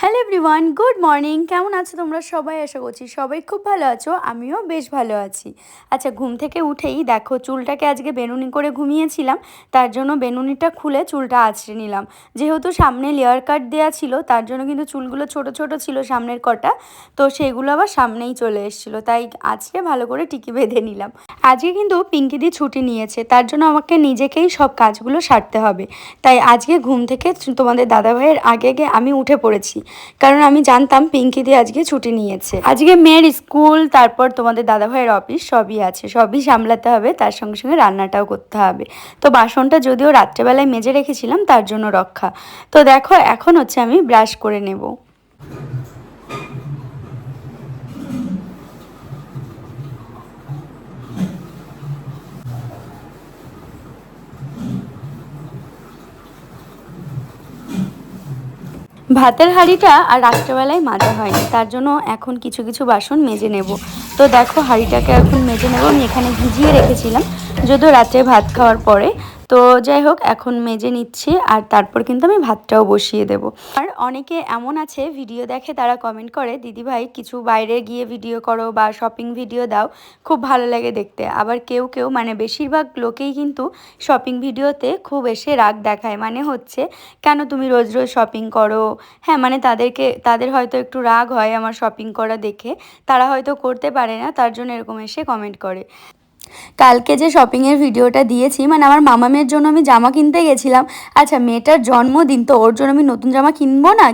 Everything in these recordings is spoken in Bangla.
হ্যালো এভরিওয়ান গুড মর্নিং কেমন আছো তোমরা সবাই? আশা করছি সবাই খুব ভালো আছো, আমিও বেশ ভালো আছি। আচ্ছা ঘুম থেকে উঠেই দেখো চুলটাকে আজকে বেনুনি করে ঘুমিয়েছিলাম, তার জন্য বেনুনিটা খুলে চুলটা আছড়ে নিলাম। যেহেতু সামনে লেয়ার কাট দেওয়া ছিল, তার জন্য কিন্তু চুলগুলো ছোট ছোট ছিল সামনের কটা, তো সেগুলো আবার সামনেই চলে এসেছিল, তাই আছড়ে ভালো করে টিকি বেঁধে নিলাম। আজকে কিন্তু পিঙ্কিদি ছুটি নিয়েছে, তার জন্য আমাকে নিজেকেই সব কাজগুলো সারতে হবে। তাই আজকে ঘুম থেকে তোমাদের দাদাভাইয়ের আগে আগে আমি উঠে পড়েছি। কারণ আমি জানতাম পিঙ্কি দিয়ে আজকে ছুটি নিয়েছে। আজকে মেয়ের স্কুল, তারপর তোমাদের দাদাভাইয়ের অফিস সবই আছে। সবই সামলাতে হবে, তার সঙ্গে সঙ্গে রান্নাটাও করতে হবে। তো বাসনটা যদিও রাত্রেবেলায় মেজে রেখেছিলাম, তার জন্য রক্ষা। তো দেখো, এখন হচ্ছে আমি ব্রাশ করে নেব। ভাতের হাঁড়িটা আর রাত্রেবেলায় মাজা হয়নি, তার জন্য এখন কিছু কিছু বাসন মেজে নেব। তো দেখো হাঁড়িটাকে এখন মেজে নেব, আমি এখানে ভিজিয়ে রেখেছিলাম, যদিও রাত্রে ভাত খাওয়ার পরে। তো যাই হোক, এখন মেজে নিচ্ছি আর তারপর কিন্তু আমি ভাতটাও বসিয়ে দেব। আর অনেকে এমন আছে, ভিডিও দেখে তারা কমেন্ট করে, দিদি ভাই, কিছু বাইরে গিয়ে ভিডিও করো বা শপিং ভিডিও দাও, খুব ভালো লাগে দেখতে। আবার কেউ কেউ মানে বেশিরভাগ লোকেই কিন্তু শপিং ভিডিওতে খুব এসে রাগ দেখায়। মানে হচ্ছে, কেন তুমি রোজ রোজ শপিং করো? হ্যাঁ মানে তাদেরকে, তাদের হয়তো একটু রাগ হয় আমার শপিং করা দেখে। তারা হয়তো করতে পারে না, তার জন্য এরকম এসে কমেন্ট করে। কালকে যে শপিংয়ের ভিডিওটা দিয়েছি মানে আমার মামা মেয়ের জন্য আমি জামা কিনতে গেছিলাম। আচ্ছা মেয়েটার জন্মদিন, তো ওর জন্য আমি নতুন জামা কিনবো না?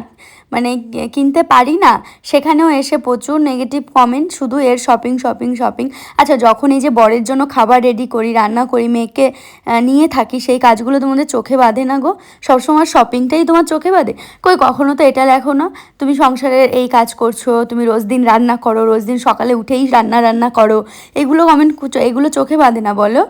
মানে কিনতে পারি না, সেখানেও এসে প্রচুর নেগেটিভ কমেন্ট শুধু এর শপিং শপিং শপিং আচ্ছা যখন এই যে বরের জন্য খাবার রেডি করি, রান্না করি, মেয়েকে নিয়ে থাকি, সেই কাজগুলো তোমাদের চোখে বাঁধে না গো? সবসময় শপিংটাই তোমার চোখে বাঁধে? কই, কখনো তো এটা লেখো না, তুমি সংসারের এই কাজ করছ, তুমি রোজ দিন রান্না করো, রোজ দিন সকালে উঠেই রান্না রান্না করো। এগুলো কমেন্ট এগুলো চোখে বাঁধে না, বলো?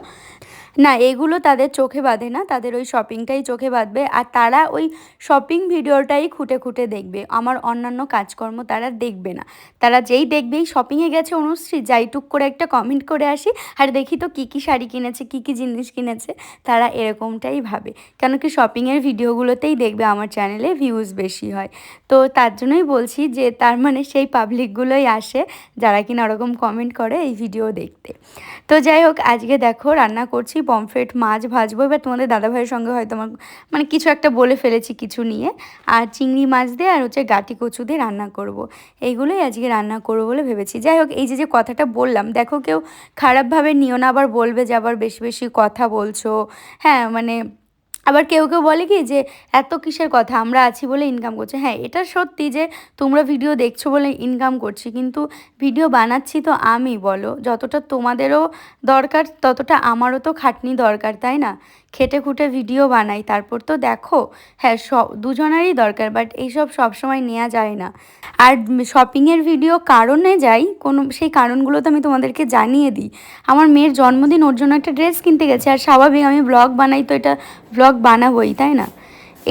না, এগুলো তাদের চোখে বাঁধে না, তাদের ওই শপিংটাই চোখে বাঁধবে। আর তারা ওই শপিং ভিডিওটাই খুঁটে খুঁটে দেখবে। আমার অন্যান্য কাজকর্ম তারা দেখবে না। তারা যেই দেখবে, এই শপিংয়ে গেছে অনুশ্রী, যাই টুক করে একটা কমেন্ট করে আসি, আর দেখি তো কী কী শাড়ি কিনেছে, কী কী জিনিস কিনেছে, তারা এরকমটাই ভাবে। কেন কি শপিংয়ের ভিডিওগুলোতেই দেখবে, আমার চ্যানেলে ভিউজ বেশি হয়। তো তার জন্যই বলছি যে, তার মানে সেই পাবলিকগুলোই আসে, যারা কিনা ওরকম কমেন্ট করে এই ভিডিও দেখতে। তো যাই হোক, আজকে দেখো, রান্না করছি পমফ্রেট, মাছ ভাজবো। এবার তোমাদের দাদাভাইয়ের সঙ্গে হয়তো আমার মানে কিছু একটা বলে ফেলেছি কিছু নিয়ে। আর চিংড়ি মাছ দিয়ে আর হচ্ছে গাটি কচু দিয়ে রান্না করব। এইগুলোই আজকে রান্না করব বলে ভেবেছি। যাই হোক, এই যে যে কথাটা বললাম, দেখো কেউ খারাপভাবে নিও না, আবার বলবে যে আবার বেশি বেশি কথা বলছো। হ্যাঁ মানে আবার কেউ কেউ বলে কি যে, এত কিসের কথা? আমরা আছি বলে ইনকাম করছি। হ্যাঁ এটা সত্যি যে, তোমরা ভিডিও দেখছ বলে ইনকাম করছি। কিন্তু ভিডিও বানাচ্ছি তো আমি, বলো। যতটা তোমাদেরও দরকার, ততটা আমারও তো খাটনি দরকার, তাই না? খেটে খুঁটে ভিডিও বানাই, তারপর তো দেখো হ্যাঁ সব দুজনেরই দরকার বাট এইসব সবসময় নেওয়া যায় না। আর শপিংয়ের ভিডিও কারণে যাই, কোনো, সেই কারণগুলো তো আমি তোমাদেরকে জানিয়ে দিই। আমার মেয়ের জন্মদিন, ওর জন্য একটা ড্রেস কিনতে গেছে, আর স্বাভাবিক আমি ব্লগ বানাই, তো এটা ব্লগ বানাবোই, তাই না?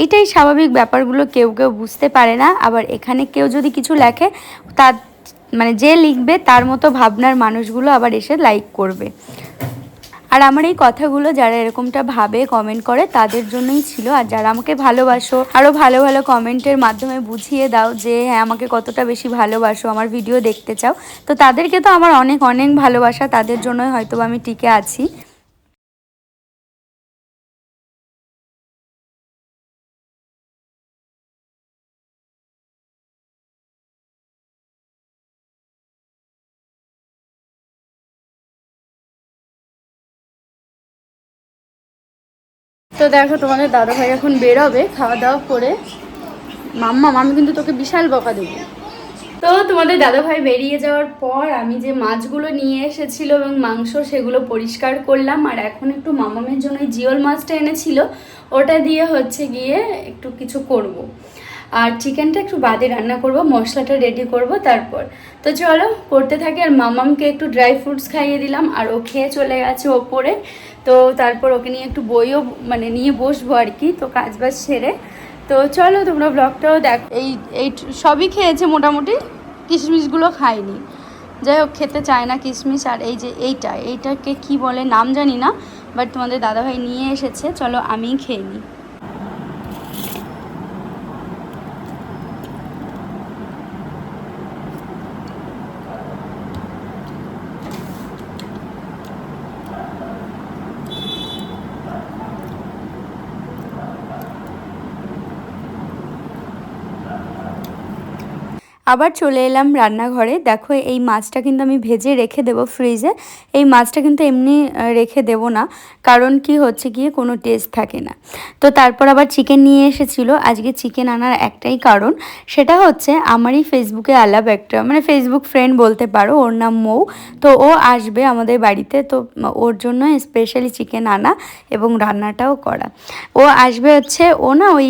এইটাই স্বাভাবিক ব্যাপারগুলো কেউ কেউ বুঝতে পারে না। আবার এখানে কেউ যদি কিছু লেখে, তার মানে যে লিখবে, তার মতো ভাবনার মানুষগুলো আবার এসে লাইক করবে। আর আমার এই কথাগুলো যারা এরকমটা ভাবে কমেন্ট করে, তাদের জন্যই ছিল। আর যারা আমাকে ভালোবাসো আরও ভালো ভালো কমেন্টের মাধ্যমে বুঝিয়ে দাও যে হ্যাঁ আমাকে কতটা বেশি ভালোবাসো, আমার ভিডিও দেখতে চাও। তো তাদেরকে তো আমার অনেক অনেক ভালোবাসা, তাদের জন্যই হয়তো আমি টিকে আছি। তো দেখো, তোমাদের দাদাভাই এখন বেরোবে খাওয়া দাওয়া করে মাম্মা আমি কিন্তু তোকে বিশাল বকা দেবো তো তোমাদের দাদাভাই বেরিয়ে যাওয়ার পর আমি যে মাছগুলো নিয়ে এসেছিল এবং মাংস সেগুলো পরিষ্কার করলাম, আর এখন একটু মামামের জন্য জিওল মাছটা এনেছিল, ওটা দিয়ে হচ্ছে গিয়ে একটু কিছু করব। আর চিকেনটা একটু বাদে রান্না করব, মশলাটা রেডি করব তারপর। তো চলো, করতে থাকি আর মামামকে একটু ড্রাই ফ্রুটস খাইয়ে দিলাম, আর ও খেয়ে চলে গেছে ওপরে। তো তারপর ওকে নিয়ে একটু বইও মানে নিয়ে বসবো আর কি, তো কাজ বাজ সেরে। তো চলো, তোমরা ব্লগটাও দেখ। এই এই সবই খেয়েছে মোটামুটি, কিশমিশগুলো খায়নি যাই হোক, খেতে চায় না কিশমিশ, আর এই যে এইটা, এইটাকে কি বলে নাম জানি না বাট তোমাদের দাদাভাই নিয়ে এসেছে, চলো আমিই খেয়ে নিই। আবার চলে এলাম রান্নাঘরে। দেখো, এই মাছটা কিন্তু আমি ভেজে রেখে দেবো ফ্রিজে। এই মাছটা কিন্তু এমনি রেখে দেব না, কারণ কি হচ্ছে গিয়ে কোনো টেস্ট থাকে না। তো তারপর আবার চিকেন নিয়ে এসেছিল। আজকে চিকেন আনার একটাই কারণ, সেটা হচ্ছে আমারই ফেসবুকে আলাপ একটা মানে ফেসবুক ফ্রেন্ড বলতে পারো, ওর নাম মৌ। তো ও আসবে আমাদের বাড়িতে, তো ওর জন্য স্পেশালি চিকেন আনা এবং রান্নাটাও করা। ও আসবে হচ্ছে, ও না ওই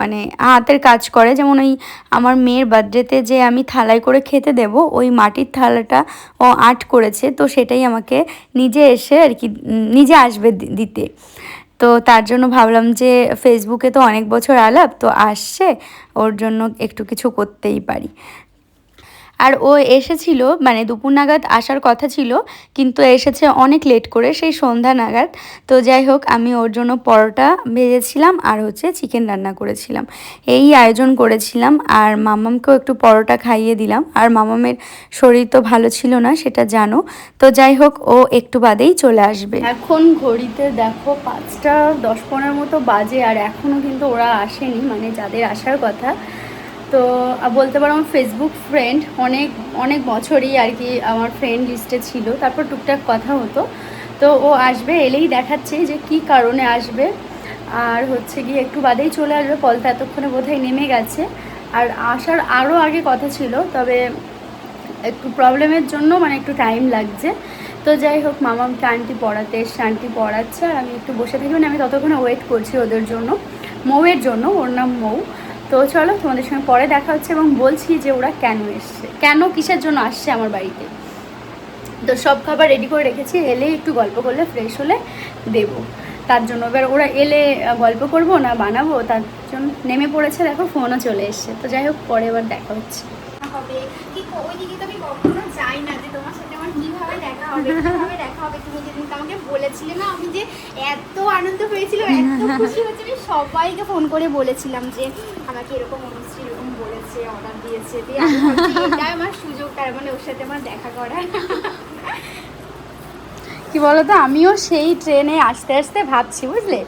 মানে হাতের কাজ করে, যেমন ওই আমার মেয়ের বার্থডেতে যে আমি থালায় করে খেতে দেব, ওই মাটির থালাটা ও আট করেছে, তো সেটাই আমাকে নিজে এসে আর কি নিজে আসবে দিতে। তো তার জন্য ভাবলাম যে ফেসবুকে তো অনেক বছর আলাপ, তো আসছে, ওর জন্য একটু কিছু করতেই পারি। আর ও এসেছিল মানে দুপুর নাগাদ আসার কথা ছিল, কিন্তু এসেছে অনেক লেট করে, সেই সন্ধ্যা নাগাদ। তো যাই হোক, আমি ওর জন্য পরোটা ভেজেছিলাম আর হচ্ছে চিকেন রান্না করেছিলাম। এই আয়োজন করেছিলাম আর মামামকেও একটু পরোটা খাইয়ে দিলাম। আর মামামের শরীর তো ভালো ছিল না, সেটা জানো। তো যাই হোক, ও একটু বাদেই চলে আসবে। এখন ঘড়িতে দেখো পাঁচটা দশ পনেরো মতো বাজে আর এখনও কিন্তু ওরা আসেনি মানে যাদের আসার কথা। তো বলতে পারো আমার ফেসবুক ফ্রেন্ড অনেক অনেক বছরই আর কি আমার ফ্রেন্ড লিস্টে ছিল। তারপর টুকটাক কথা হতো। তো ও আসবে, এলেই দেখাচ্ছে যে কি কারণে আসবে। আর হচ্ছে গিয়ে একটু বাদেই চলে আসবে, পলটা এতক্ষণে বোধহয় নেমে গেছে। আর আসার আরও আগে কথা ছিল, তবে একটু প্রবলেমের জন্য মানে একটু টাইম লাগছে। তো যাই হোক মামাকে আন্টি পড়াতে এসছে আন্টি পড়াচ্ছে। আর আমি একটু বসে থাকি মানে আমি ততক্ষণে ওয়েট করছি ওদের জন্য, মৌয়ের জন্য, ওর নাম মৌ। তো চলো, তোমাদের সঙ্গে পরে দেখা হচ্ছে এবং বলছি যে ওরা কেন এসছে, কেন কিসের জন্য আসছে আমার বাড়িতে। তো সব খাবার রেডি করে রেখেছি, এলে একটু গল্প করলে ফ্রেশ হলে দেব। তার জন্য এবার ওরা এলে গল্প করব না বানাবো, তার জন্য নেমে পড়েছে, দেখো ফোনও চলে এসছে। তো যাই হোক, পরে এবার দেখা হচ্ছে হবে কি ক- ওইদিকে তো আমি কখনো যাই না যে তোমার সাথে আমার কীভাবে দেখা হবে দেখা হবে তুমি যেদিন আমাকে বলেছিলে না আমি যে এত আনন্দ হয়েছিল এত খুশি হয়েছে আমি সবাইকে ফোন করে বলেছিলাম যে আমাকে এরকম এরকম বলেছে অর্ডার দিয়েছে দিয়ে আমি আমার সুযোগ তার মানে ওর সাথে আমার দেখা করার। কি বলতো আমিও সেই ট্রেনে আসতে আসতে ভাবছি বুঝলে?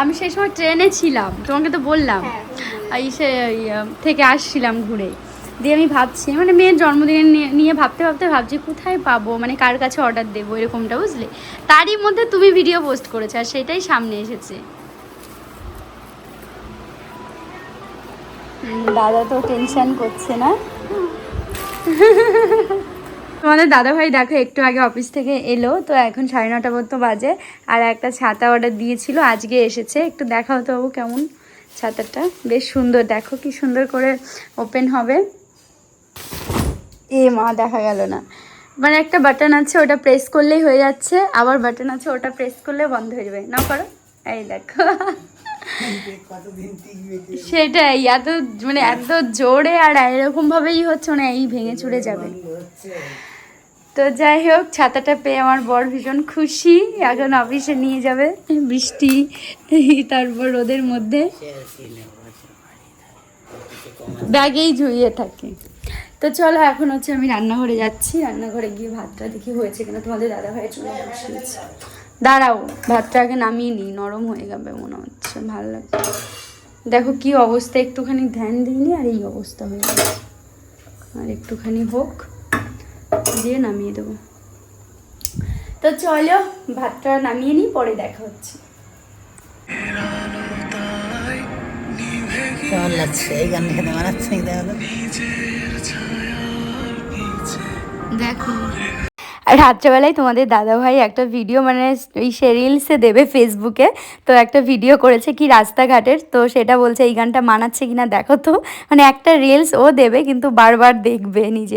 আমি সেই সময় ট্রেনে ছিলাম তোমাকে তো বললাম। হ্যাঁ, বলেছিলে। আর ইসে ইয়ে, থেকে আসছিলাম ঘুরে। দিয়ে আমি ভাবছি মানে মেয়ের জন্মদিনে নিয়ে- ভাবতে ভাবতে ভাবছি কোথায় পাবো? মানে কার কাছে অর্ডার দেবো? এরকমটা বুঝলে? তারই মধ্যে তুমি ভিডিও পোস্ট করেছ আর সেটাই সামনে এসেছে। দাদা তো টেনশন করছে না। তোমাদের দাদাভাই দেখো একটু আগে অফিস থেকে এলো তো এখন সাড়ে নটা মতো বাজে আর একটা ছাতা অর্ডার দিয়েছিল আজকে এসেছে। একটু দেখাও তো কেমন ছাতাটা। বেশ সুন্দর দেখো কি সুন্দর করে ওপেন হবে। এ মা, দেখা গেল না। মানে একটা বাটন আছে, ওটা প্রেস করলেই হয়ে যাচ্ছে, আবার বাটন আছে, ওটা প্রেস করলে বন্ধ হয়ে যাবে। না করো। এই দেখো। সেটাই, এত মানে এত জোরে আর এরকম ভাবেই হচ্ছে মানে এই ভেঙে চুরে যাবে। তো যাই হোক, ছাতাটা পেয়ে আমার বর ভীষণ খুশি। এখন অফিসে নিয়ে যাবে, বৃষ্টি, তারপর রোদের মধ্যে। ব্যাগেই ঝুড়িয়ে থাকে। তো চলো, এখন হচ্ছে আমি রান্নাঘরে যাচ্ছি। রান্নাঘরে গিয়ে ভাতটা দেখি হয়েছে কিনা। তোমাদের দাদা ভাইয়ের জন্য বসিয়েছি দাঁড়াও, ভাতটা আগে নামিয়ে নিই। নরম হয়ে যাবে মনে হচ্ছে, ভালো লাগছে। দেখো কি অবস্থা, একটুখানি ধ্যান দিইনি আর এই অবস্থা হয়ে গেছে। আর একটুখানি হোক, দিয়ে নামিয়ে দেবো। তো চলো, ভাতটা নামিয়ে নিই, পরে দেখা হচ্ছে। কেমন লাগছে? এই গান খেতে মানাচ্ছে দেখো আর রাত্রেবেলায় তোমাদের দাদাভাই একটা ভিডিও মানে ওই সে রিলসে দেবে ফেসবুকে তো একটা ভিডিও করেছে কি রাস্তাঘাটের তো সেটা বলছে এই গানটা মানাচ্ছে কিনা দেখো তো। মানে একটা রিলস ও দেবে কিন্তু বারবার দেখবে নিজে।